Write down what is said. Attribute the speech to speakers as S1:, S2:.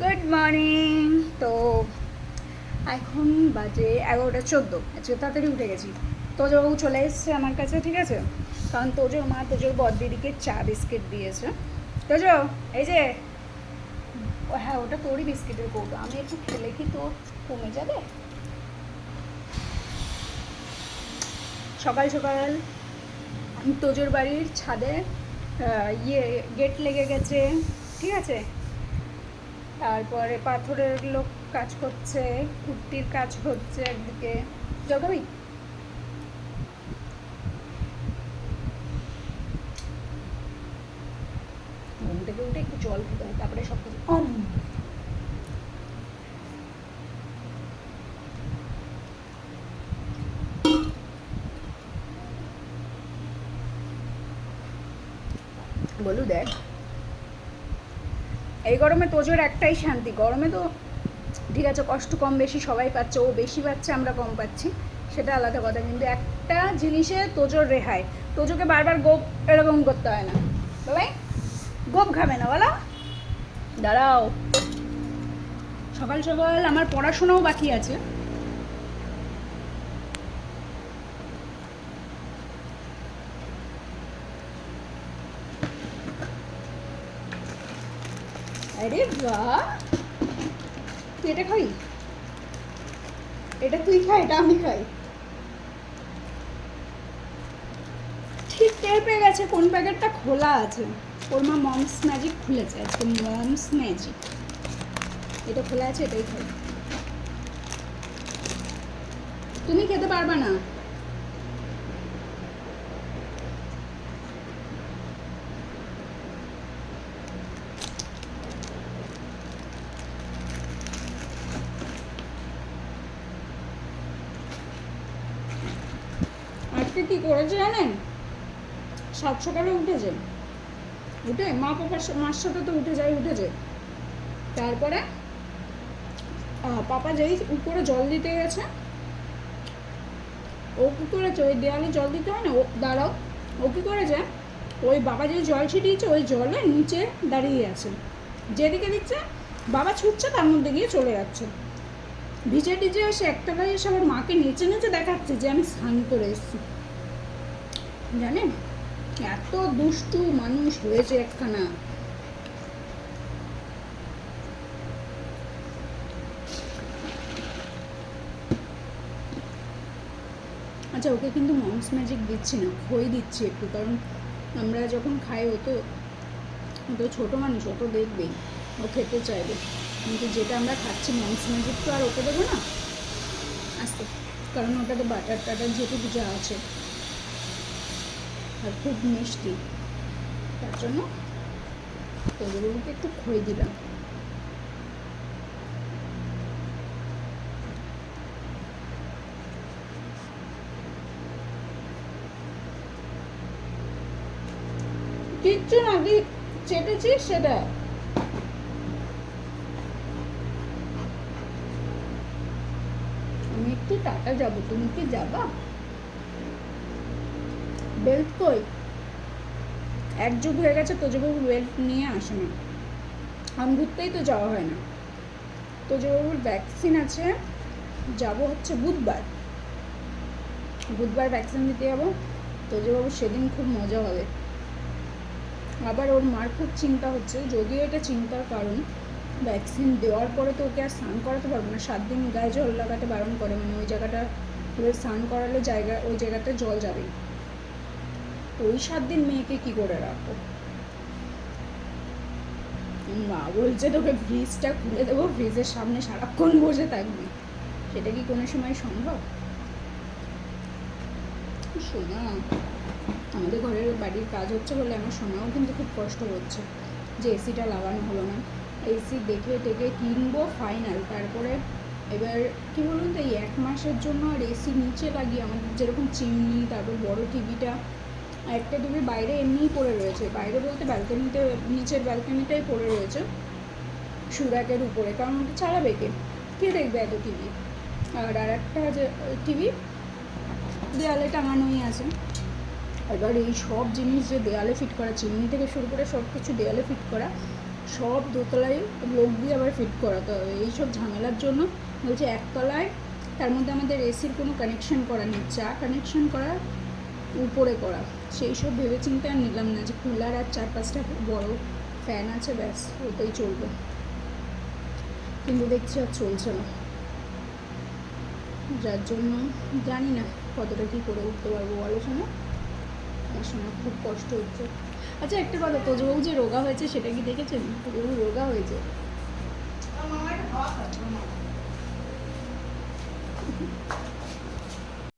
S1: Good morning তো এখন বাজে এগারোটা চোদ্দ। আজকে তাড়াতাড়ি উঠে গেছি। তোজোবাবু চলে এসছে আমার কাছে, ঠিক আছে? কারণ তোজোর মা তোজোর বদ্দিদিকে চা বিস্কিট দিয়েছে। তোজো, এই যে হ্যাঁ ওটা তোরই বিস্কিটের কৌটো। আমি একটু খেলে কি তোর কমে যাবে? সকাল সকাল তোজোর বাড়ির ছাদে ইয়ে গেট লেগে গেছে, ঠিক আছে? তারপরে পাথরের লোক কাজ করছে কুর্তির কাজ হচ্ছে একদিকে। জগাবি? ঘুম থেকে উঠে একটু জল খেতে হয়, তারপরে সব কিছু অম বলু দেখ। এই গরমে তোজোর একটাই শান্তি। গরমে তো, ঠিক আছে, কষ্ট কম বেশি সবাই পাচ্ছে, ও বেশি পাচ্ছে, আমরা কম পাচ্ছি, সেটা আলাদা কথা। কিন্তু একটা জিনিসে তোজোর রেহাই, তোজোকে বারবার গোপ এরকম করতে হয় না। বাবাই, গোপ খাবে না, বলো। দাঁড়াও। সকাল সকাল আমার পড়াশোনাও বাকি আছে। আরে বাহ। তুই এটা খাই এটা তুই খাই এটা আমি খাই। ঠিক টের পেয়ে গেছে, কোন প্যাকেটটা খোলা আছে। ওর মা মমস ম্যাজিক খুলেছে, আজকে মমস ম্যাজিক এটা খোলা আছে, এটাই খাই তুমি খেতে পারবা না। আজকে কি করেছে জানেন? সাত সকালে উঠেছে। উঠে মা পাপার মার সাথে তো উঠে যায়, উঠেছে। তারপরে পাপা যেই উপরে জল দিতে গেছে, ও কি করেছে? ওই দেওয়ালে জল দিতে হয় না? ও, দাঁড়াও। ও কি করেছে? ওই বাবা যে জল ছিটিয়েছে, ওই জলে নিচে দাঁড়িয়ে আছে। যেদিকে দিচ্ছে, বাবা ছুটছে, তার মধ্যে গিয়ে চলে যাচ্ছে। ভিজে টিজে এসে একতলায় এসে আবার মাকে নেচে নেচে দেখাচ্ছে যে আমি স্নান করে এসেছি। জানেন? এত দুষ্টু মানুষ হয়েছে একখানা। আচ্ছা ওকে কিন্তু মমস ম্যাজিক দিচ্ছি না, খই দিচ্ছি একটু, কারণ আমরা যখন খাই, ও তো ও তো ছোটো মানুষ, ও তো দেখবেই ও খেতে চাইবে। কিন্তু যেটা আমরা খাচ্ছি মমস ম্যাজিক তো আর ওকে দেবো না। আস্তে, কারণ ওটাতে বাটার টাটার যেটুকু যা আছে। আর খুব মিষ্টি। তার জন্য ওগুলোকে একটু খই দিলাম। কিচ্ছু না, কি চেটেছিস সেটা? আমি একটু টাটা যাব। তুমি কি যাবা? বেল্ট কই? এক যুগ হয়ে গেছে, তোজবাবু বেল্ট নিয়ে আসে না আমি ঘুরতেই তো যাওয়া হয় না। তোজবাবুর ভ্যাকসিন আছে, যাব হচ্ছে বুধবার। বুধবার ভ্যাকসিন দিতে যাব। তোজবাবু সেদিন খুব মজা হবে। আবার ওর মার খুব চিন্তা হচ্ছে, যদিও এটা চিন্তার কারণ ভ্যাকসিন দেওয়ার পরে তো ওকে আর স্নান করাতে পারব না। সাত দিন গায়ে জল লাগাতে বারণ করে মানে ওই জায়গাটা স্নান করালে জায়গা, ওই জায়গাতে জল যাবে ওই সাত দিন মেয়েকে কি করে রাখব? মা বলছে, তোকে ফ্রিজটা খুলে দেবো ফ্রিজের সামনে সারাক্ষণ বসে থাকবি। সেটা কি কোনো সময় সম্ভব? শোনা, আমাদের ঘরের বাড়ির কাজ হচ্ছে বলে আমার সোনাও কিন্তু খুব কষ্ট হচ্ছে। যে এসিটা লাগানো হলো না। এসি দেখে টেকে কিনবো ফাইনাল তারপরে এবার কি বলুন তো, এই এক মাসের জন্য আর এসি নিচে লাগিয়ে আমাদের যেরকম চিমনি, তারপর বড় টিভিটা একটা টিভি বাইরে এমনিই পড়ে রয়েছে। বাইরে বলতে ব্যালকনিতে নিচের ব্যালকনিটাই পড়ে রয়েছে। সুরাকের উপরে, কারণ ওটা চালাবে কে? কে দেখবে এত টিভি আর আর একটা যে টিভি দেয়ালে টাঙানোই আছে। এবার এই সব জিনিস যে দেয়ালে ফিট করা, চিমনি থেকে শুরু করে সব কিছু দেয়ালে ফিট করা, সব দোতলায় লোক দিয়ে আবার ফিট করাতে হবে। এইসব ঝামেলার জন্য বলছে একতলায়, তার মধ্যে আমাদের এসির কোনো কানেকশন করা নেই। যা কানেকশন করা উপরে করা। সেই সব ভেবে চিন্তে আর নিলাম না যে কুলার আর চার পাঁচটা বড়। ফ্যান আছে, ব্যাস ওটাই চলবে। কিন্তু দেখছি আর চলছে না। যার জন্য জানি না কতটা কী করে উঠতে পারব, বলো শোনো। আমার শোনা খুব কষ্ট হচ্ছে। আচ্ছা একটা কথা তোজবাবু যে রোগা হয়েছে সেটা কি দেখেছেন? তোজবাবু রোগা হয়েছে?